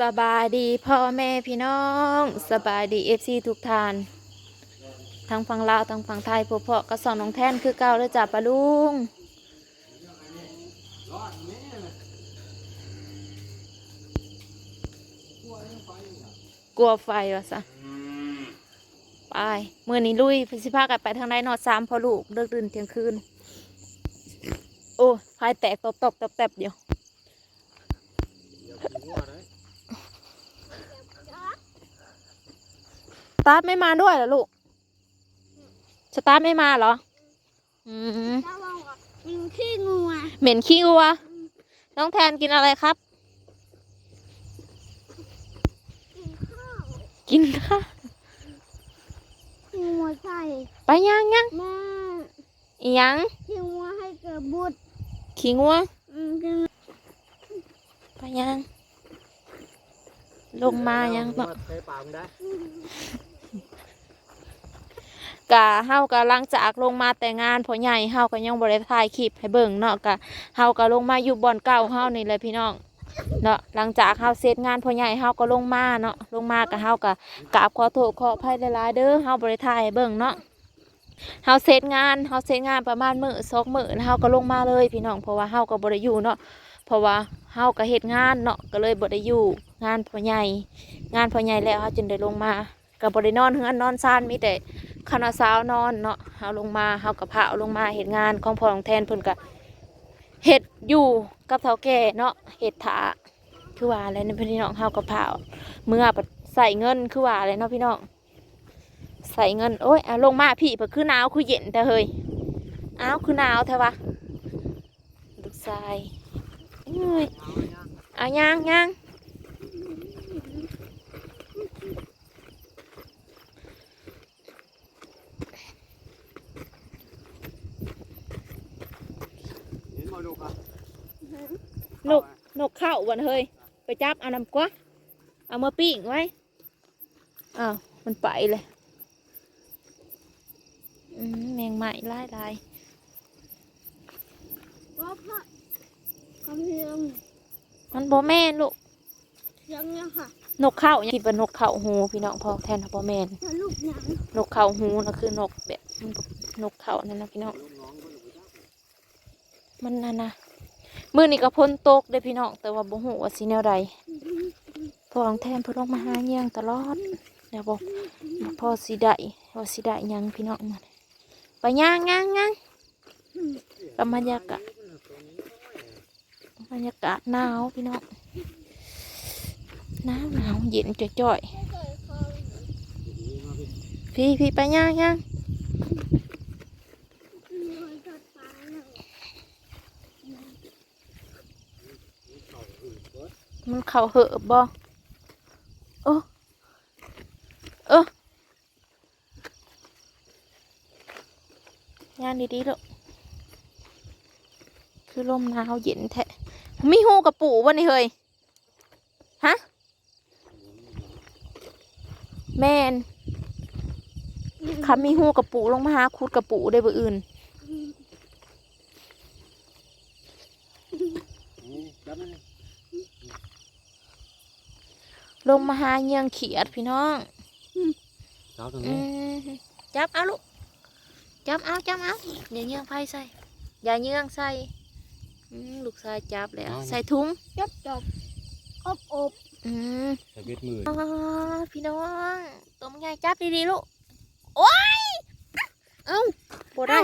สบายดีพ่อแม่พี่น้องสบายดีเอฟซีทุกท่านทั้งฝั่งลาวทั้งฝั่งไทยพวกพ่อก็สอนน้องแท่นคือเก่าเลยจ้ะปะลุงกลัวไฟวะซะไปเมื่อนี้ลุยพิสิพากันไปทางใดนอดสามพอลูกเลิกดื่นเที่ยงคืน โอ้พายแตกตบตบตบแตบเดียว ตาร์ทไม่มาด้วยเหรอลูก สตาร์ทไม่มาเหรอ อืมถ้าว่ายิงขี้งูอะเหม็นขี้วัว น้องแทนกินอะไรครับ กินข้าวกินข้าวขี้งูใส่ไปยังยังแม่อีหยังขี้งูให้เกิดบุตรขี้งัว อืมกินไปยังลงมายังเนาะใช้ปากมึงได้ กะเฮากะหลังจากลงมาแต่งานพอใหญ่เฮาก็ยังบ่ได้ถ่ายคลิปให้เบิ่งเนาะกะเฮาก็ลงมาอยู่บ่อนเก่าเฮานี่แหละพี่น้องเนาะหลังจากเฮาเสร็จงานพ่อใหญ่เฮาก็ลงมาเนาะลงมากะเฮากะกราบขอโทษขออภัยหลายๆเด้อเฮาบ่ได้ถ่ายให้เบิ่งเนาะเฮาเสร็จงานเฮาเสร็จงานประมาณมื้อสองมื้อแล้วเฮาก็ลงมาเลยพี่น้องเพราะว่าเฮาก็บ่ได้อยู่เนาะเพราะว่าเฮาก็เฮ็ดงานเนาะก็เลยบ่ได้อยู่งานพ่อใหญ่งานพ่อใหญ่แล้วเฮาจึงได้ลงมาก็บ่ได้นอนเฮือนนอนซ่านมีแต่ คณะสาวนอนเนาะเฮาลงมาเฮากับพระเอาลงมาเห็ดงานของพ่อของแทนเพิ่นก็เฮ็ดอยู่กับเฒ่าแก่เนาะเฮ็ดถาคือว่าอะไรนะพี่น้องเฮากับพระเมื่อบัดใส่เงินคือว่าอะไรเนาะพี่น้องใส่เงินโอ้ยเอาลงมาพี่เพิ่นคือหนาวคือเย็นแต่เฮ้ยอ้าวคือหนาวแท้วะลูกชายเอ้ยเอาย่างย่าง เห็นบ่ลูกอะ นกนกเข้าวันเฮ้ย ไปจับเอานำกว่าเอามาปิ้งไว้อ้าวมันไปเลยอืมแมงไหม้ไล่ลายว่าพระกำเพียงมันบ่แม่นลูกยังเนี่ยค่ะนกเข้าคิดว่านกเข้าหูพี่น้องพอแทนบ่แม่นถ้าลูกหนังนกเข้าหูนะคือนกแบบมันบ่นกเข้านั่นนะพี่น้องลูกน้องก็ลูกจ้ามันนั่นนะ มื้อนี้ก็พ้นตกเด้พี่น้องแต่ว่าบ่ฮู้ว่าสิแนวใดพอของแทนเพิ่นลงมาหาเงี้ยงตลอดเดี๋ยวบอกพอสิได้ว่าสิได้ยังพี่น้องมันไปย่างย่างย่างกับบรรยากาศบรรยากาศหนาวพี่น้องหนาวหนาวเย็นจ่อยๆพี่พี่ไปย่างย่าง มันเข่าเหอะบ่โอ้เออยางดีๆลูกคือลมหนาวเย็นแท้มีหูกับปู่บ่นี่เฮ้ยฮะแม่นคำมีหูกับปู่ลงมาหาคุดกับปู่ได้บ่อื่นจับมัน ลงมาหาเงียงเขียดพี่น้องจับตรงอืนี้มจับเอาลูกจับเอาจับเอาอย่าเงียงไฟใส่อย่าเงียงใส่อืมลูกชายจับแล้ว ใส่ถุงจบจบอบอบอืมใส่เบ็ดมืออ๋อพี่น้องตัวมันใหญ่จับดีๆลูกโอ้ยเอ้าบ่ได้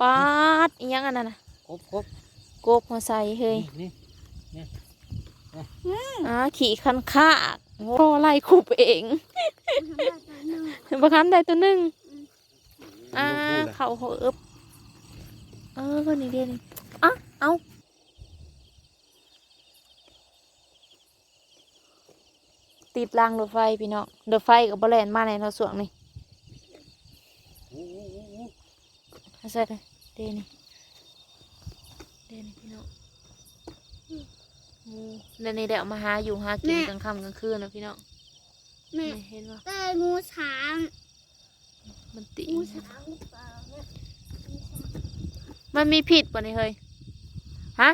ปาดอีหยังอันนั้นน่ะครบครบโกบหัวใส่เฮ้ยนี่ อ่าขี่คันคากโอ้ไล่คูบเองบางครั้งได้ตัวหนึ่งอ่าเข่าหัวอึบเออก็นี่เดียวนี่อะเอาติดรางรถไฟพี่น้องรถไฟกับบแลนมาในเราะสวงนี่เอาใส่เลยเดยวนี่เดยวนี่พี่น้อง หมูแล้วนี่เดี๋ยวมาหาอยู่หากินกลางค่ำกลางคืนนะพี่น้องแม่นี่เห็นว่าแต่งูช้างมันติ งูช้างเปล่าเนี่ยมันมีผิดป่ะนี่เฮ้ย ฮะ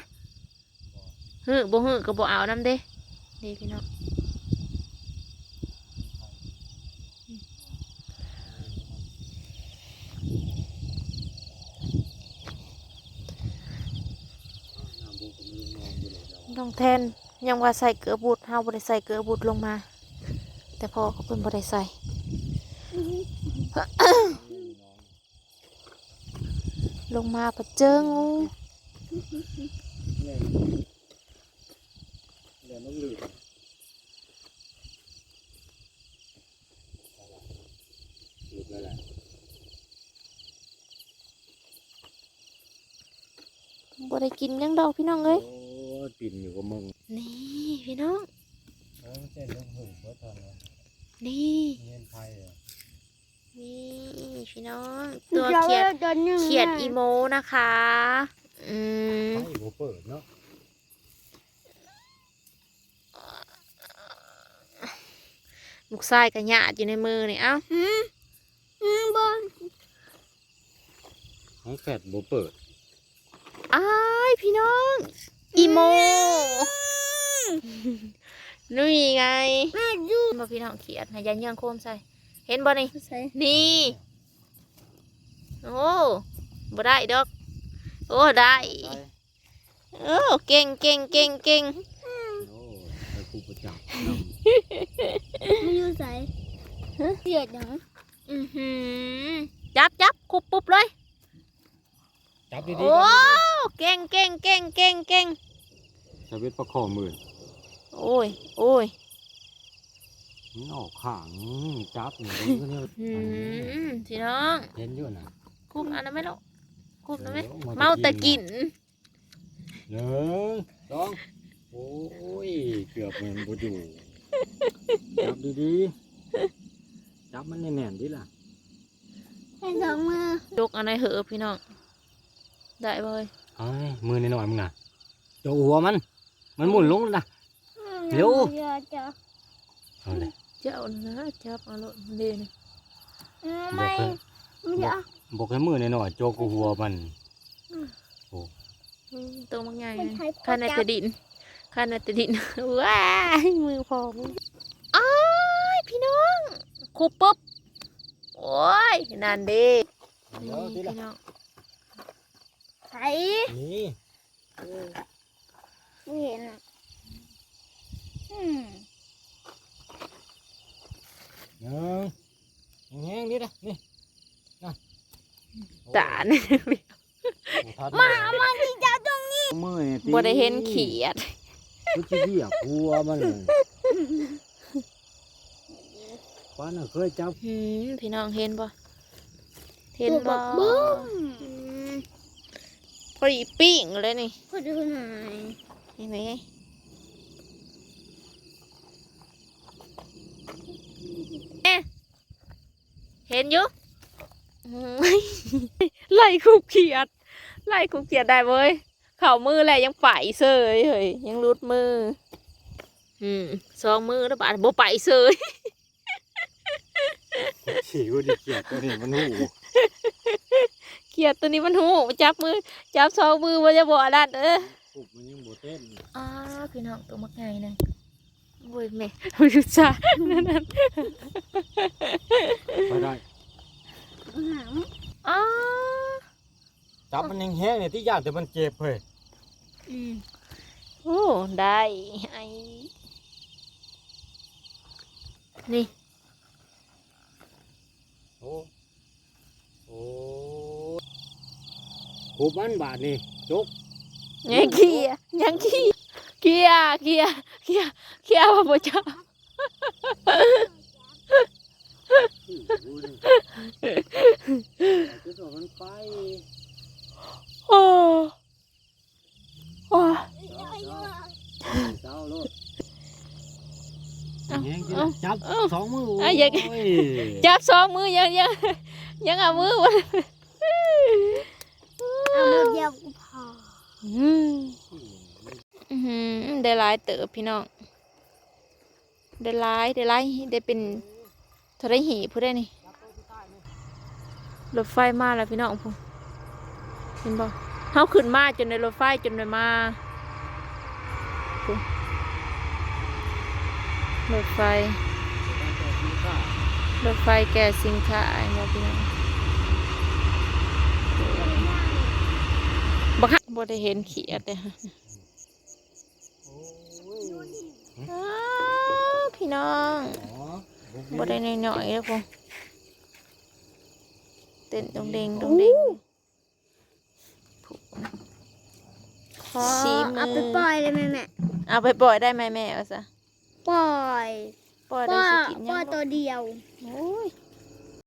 ฮึบ่ฮึก็บ่เอาน้ำเด้ดีพี่น้อง น้องแทนยังว่าใส่เกลือบูดเฮาบ่ได้ใส่เกลือบูดลงมา แต่พอเขาเพิ่นบ่ได้ใส่ลงมาปะเจองูน้องหลุดบ่ได้กินยังดอกพี่น้องเอ้ย ปิ่นอยู่กับมึงนี่พี่น้องโอ้ยเส้นลูกหูเพื่อทอนวะนี่เงี้ยไทยอะนี่พี่น้อง ตัวเขียดตัวหนึ่งเขียดอีโมนะคะ อืมไฟโบเปิดเนาะลูกชายกับหยาดอยู่ในมือนี่เอ้าอืมอืมบอลของแฟดโบเปิดอ้ายพี่น้อง อีโมนี่ไงแม่ดูมาพี่น้องเขียดใหายาเยื่องโคมใส่ เห็นบ่นี่ใส่นี่ โอ้บ่ได้ดอก โอ้ ได้ไปโอ้ เก่งเก่งเก่งเก่งโอ้ไปครูประจับนไม่ดูใส่เสียดหยังอือหือจับจับคุบปุ๊บเลยำ จับดีๆโอ้เก่งเก่งเก่งเก่งเก่งสวิตประคองมือโอ้ยโอ้ยมันออกข้างจับนี่ก็เนี่ยอือันนี้มพี่น้องเห็นอยู่นะคุบอันนั้นไหมลูกคุบนะไหมดี๋ยวเมาแต่กินหนึ่งสองโอ้ยเกือบแมันบ่อยู่จับดีๆจับมันแน่นๆดิล่ะให้สองมือยกอันไหนเหอะพี่น้อง ได้บ่เลยเอ้ยมือหน่อยๆมึงน่ะโจกหัวมัน มันหมุนลงแล้วนะ เร็วเดี๋ยวจะเอาเลย เจ้านะจับเอาโลดเด่นเออไม่ ไม่ได้เอาบอกให้มือหน่อยๆโจกหัวมันตัวมันใหญ่เป็นไทยข้าในแต่ดินข้าในแต่ดิน ว้ายมือพอมึงอ้ายพี่น้องคุบปุ๊บโอ้ยนั่นเดีนี่พี่น้อง ใส่นี่ไม่เห็นอะอืมหนึ่งแห้งๆนิดนะนี่นะตาเนมามาที่จะตรงนี้มือนี่ตีบ่ได้เห็นเขียดกูจะเหยียบหัวมันป้าน่ะเคยจับหืมพี่น้องเห็นบ่เห็นบ่บึ้มอืม พอดีปิ้งเลยนี่ขอดูหน่อยเห็นไหมเอ๊ะเห็นอยู่อืมไล่คุกเขียดไล่คุกเขียดได้เว้ยเข่ามือแหละยังไปเสยเฮ้ยยังรุดมือ อืมสองมือแล้วบาดบ่ไปเสยฉีกูดิเกียดตัวนี้มันหูเขียดตัวนี้มันหูจับมือ จับสองมือมันจะบ่อดัดเออปุบมันยังบ่เต้นอ้าพี่น้องตัวมักไงหนึงโว้ยแม่ผู้ชจ้านั่นนั่นไปได้หางอ้าจับมันแห้งๆเนี่ยที่ยากแต่มันเจ็บเฮ้ยอืมโอ้ได้ไอ้นี่โอ้โอ้ ปุบมันบาดนี่จกยังเขียยังเขียเขียเขียเขียเขียว่าบ่จ้าดูดิจะตัวมันไปโอ้โอ้เจ้าโลดแห้งที่จับสองมือโอ้ยจับสองมือยังยังยังเอามือวะ เอามือเดียวก็พออืมอื้อหือได้หลายเติบพี่น้องได้หลายได้หลายได้เป็นท่าไรหีผู้ได้นี่รถไฟมาแล้วพี่น้องพูเห็นบ่เฮาขึ้นมาจนในรถไฟจนได้มารถไฟรถไฟแก่สินค้าไอ้พี่น้อง บักฮะบ่ได้เห็นเขียดเลยฮะอ้าวพี่น้องบ่ได้น้อยๆแล้วพงเต้นตรงเด้งตรงเด้งขอชี้มืเอาอไปปล่อยเลยแม่แม่เอาไปปล่อยได้ไหมแม่เอาซะปล่อย ปล่อยปได้ล่อยสิกินปล่ยัอยงตัวเดียวโอ้ย